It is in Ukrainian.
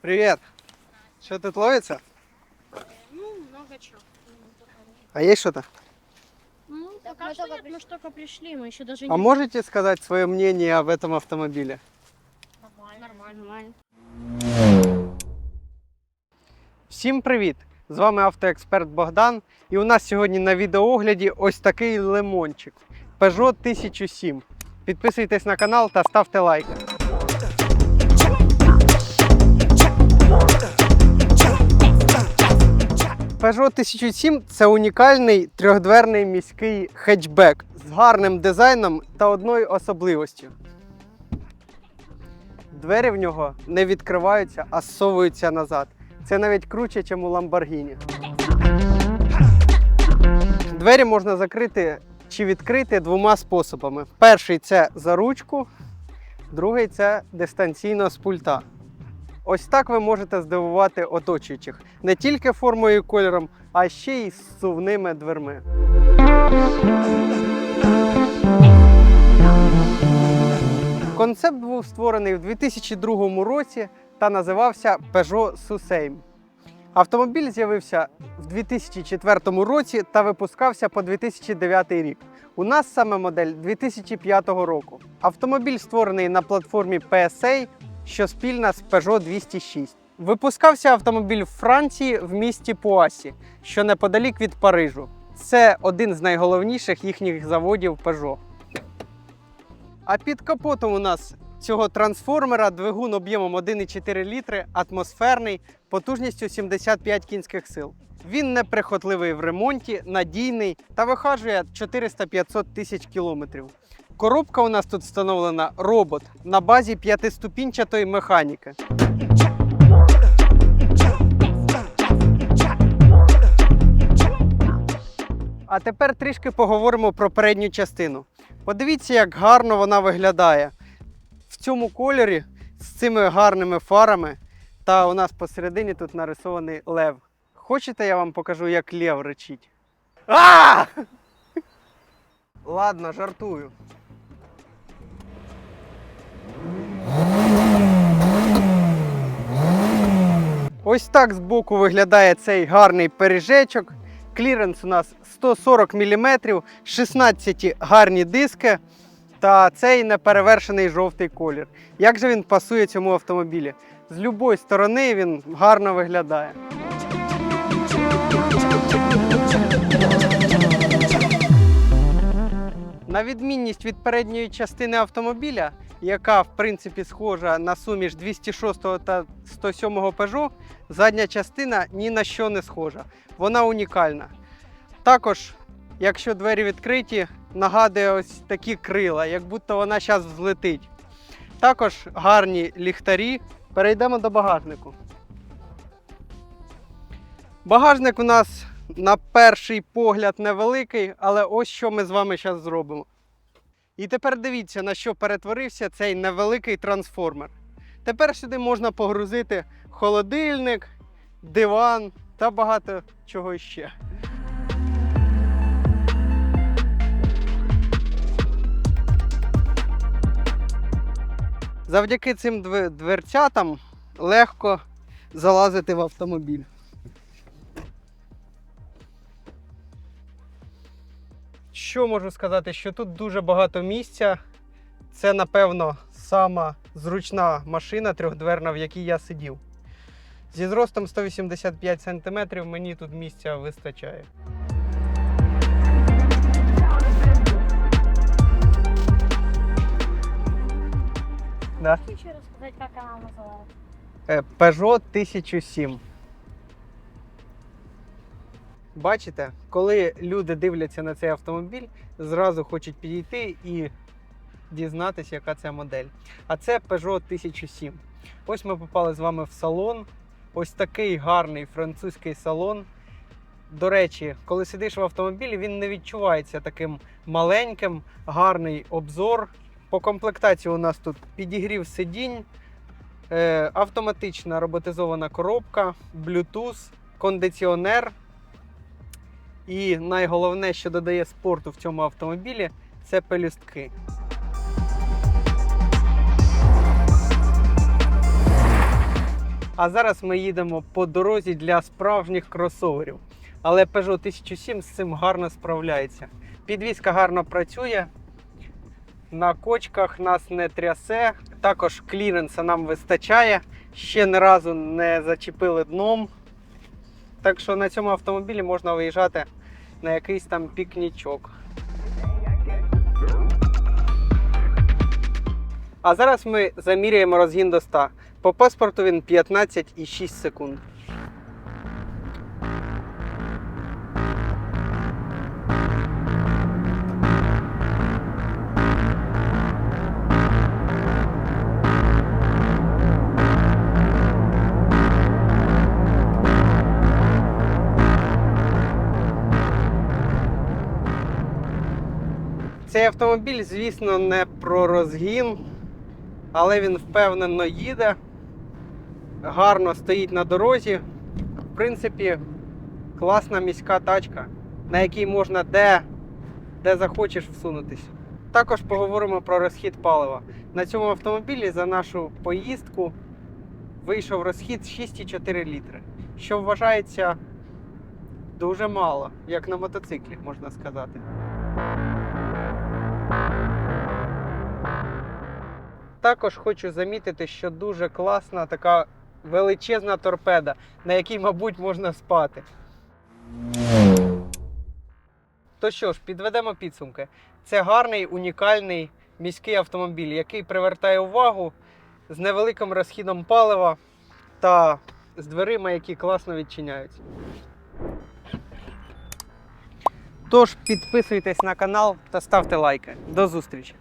Привет. Что тут ловится? Ну, много чего. А есть что-то? Ну, Так пока мы что только нет, мы ж только пришли, мы еще даже А не... можете сказать свое мнение об этом автомобиле? Нормально, нормально, нормально. Всім привіт! З вами автоексперт Богдан. І у нас сьогодні на відеоогляді ось такий лимончик Peugeot 1007. Підписуйтесь на канал та ставте лайки. Peugeot 1007 це унікальний трьохдверний міський хетчбек з гарним дизайном та одною особливостю. Двері в нього не відкриваються, а зсовуються назад. Це навіть круче, ніж у Lamborghini. Двері можна закрити чи відкрити двома способами. Перший це за ручку, другий це дистанційно з пульта. Ось так ви можете здивувати оточуючих не тільки формою і кольором, а ще й зсувними дверми. Концепт був створений в 2002 році та називався Peugeot Suseim. Автомобіль з'явився в 2004 році та випускався по 2009 рік. У нас саме модель 2005 року. Автомобіль створений на платформі PSA, що спільна з Peugeot 206. Випускався автомобіль в Франції в місті Пуасі, що неподалік від Парижу. Це один з найголовніших їхніх заводів Peugeot. А під капотом у нас цього трансформера двигун об'ємом 1,4 літри, атмосферний, потужністю 75 кінських сил. Він неприхотливий в ремонті, надійний та вихажує 400-500 тисяч кілометрів. Коробка у нас тут встановлена робот на базі п'ятиступінчатої механіки. А тепер трішки поговоримо про передню частину. Подивіться, як гарно вона виглядає. В цьому кольорі з цими гарними фарами. Та у нас посередині тут нарисований лев. Хочете, я вам покажу, як лев речить? А! Ладно, жартую. Ось так збоку виглядає цей гарний пережечок. Кліренс у нас 140 мм, 16 гарні диски та цей неперевершений жовтий колір. Як же він пасує цьому автомобілі? З будь-якої сторони він гарно виглядає. На відмінність від передньої частини автомобіля, яка в принципі схожа на суміш 206 та 107 Peugeot, задня частина ні на що не схожа. Вона унікальна. Також, якщо двері відкриті, нагадує ось такі крила, як будто вона зараз взлетить. Також гарні ліхтарі. Перейдемо до багажнику. Багажник у нас на перший погляд невеликий, але ось що ми з вами зараз зробимо. І тепер дивіться, на що перетворився цей невеликий трансформер. Тепер сюди можна погрузити холодильник, диван та багато чого ще. Завдяки цим дверцятам легко залазити в автомобіль. Що можу сказати, що тут дуже багато місця. Це, напевно, сама зручна машина трьохдверна, в якій я сидів. Зі зростом 185 см мені тут місця вистачає. Да. Хочу рассказать, как она называлась. Е, Peugeot 1007. Бачите, коли люди дивляться на цей автомобіль, зразу хочуть підійти і дізнатися, яка це модель. А це Peugeot 1007. Ось ми попали з вами в салон. Ось такий гарний французький салон. До речі, коли сидиш в автомобілі, він не відчувається таким маленьким, гарний обзор. По комплектації у нас тут підігрів сидінь, Е, автоматична роботизована коробка, Bluetooth, кондиціонер. І найголовне, що додає спорту в цьому автомобілі, це пелюстки. А зараз ми їдемо по дорозі для справжніх кросоверів. Але Peugeot 1007 з цим гарно справляється. Підвізка гарно працює. На кочках нас не трясе. Також кліренса нам вистачає. Ще ні разу не зачепили дном. Так що на цьому автомобілі можна виїжджати на якийсь там пікнічок. А зараз ми заміряємо розгін до 100. По паспорту він 15,6 секунд. Цей автомобіль, звісно, не про розгін, але він впевнено їде, гарно стоїть на дорозі. В принципі, класна міська тачка, на якій можна де, де захочеш всунутись. Також поговоримо про розхід палива. На цьому автомобілі за нашу поїздку вийшов розхід 6,4 літри, що вважається дуже мало, як на мотоциклі, можна сказати. Також хочу замітити, що дуже класна така величезна торпеда, на якій, мабуть, можна спати. То що ж, підведемо підсумки. Це гарний, унікальний міський автомобіль, який привертає увагу з невеликим розхідом палива та з дверима, які класно відчиняються. Тож підписуйтесь на канал та ставте лайки. До зустрічі!